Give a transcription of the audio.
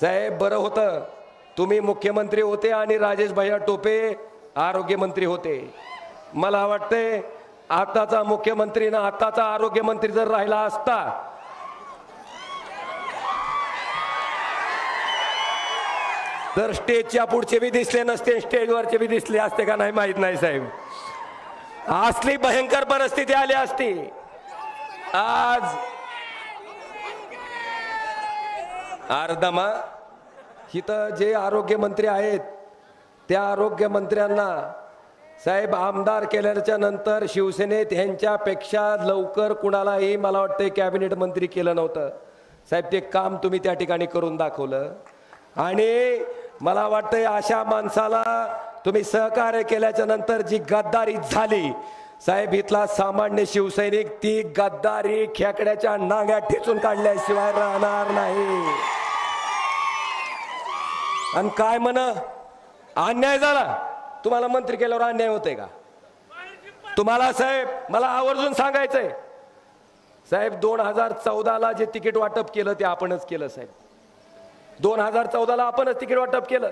साहेब बरं होतं. तुम्ही मुख्यमंत्री होते आणि राजेश भैया टोपे आरोग्यमंत्री होते. मला वाटतंय आताचा मुख्यमंत्री ना आताचा आरोग्यमंत्री जर राहिला असता. तर स्टेजच्या पुढचे बी दिसले नसते स्टेजवरचे बी दिसले असते का नाही माहीत नाही साहेब. असली भयंकर परिस्थिती आली असती. आज अर्धमा. इथं जे आरोग्यमंत्री आहेत त्या आरोग्यमंत्र्यांना साहेब आमदार केल्याच्यानंतर शिवसेनेत ह्यांच्यापेक्षा लवकर कुणालाही मला वाटतं कॅबिनेट मंत्री केलं नव्हतं. साहेब ते काम तुम्ही त्या ठिकाणी करून दाखवलं. आणि मला वाटतंय अशा माणसाला तुम्ही सहकार्य केल्याच्यानंतर जी गद्दारी झाली साहेब इथला सामान्य शिवसैनिक ती गद्दारी खेकड्याच्या नांग्यात ठेचून काढल्याशिवाय राहणार नाही. आणि काय म्हण? अन्याय झाला. तुम्हाला मंत्री केल्यावर अन्याय होतोय का? तुम्हाला साहेब मला आवर्जून सांगायचंय. साहेब दोन हजार चौदाला जे तिकीट वाटप केलं ते आपणच केलं साहेब. दोन हजार चौदाला आपणच तिकीट वाटप केलं.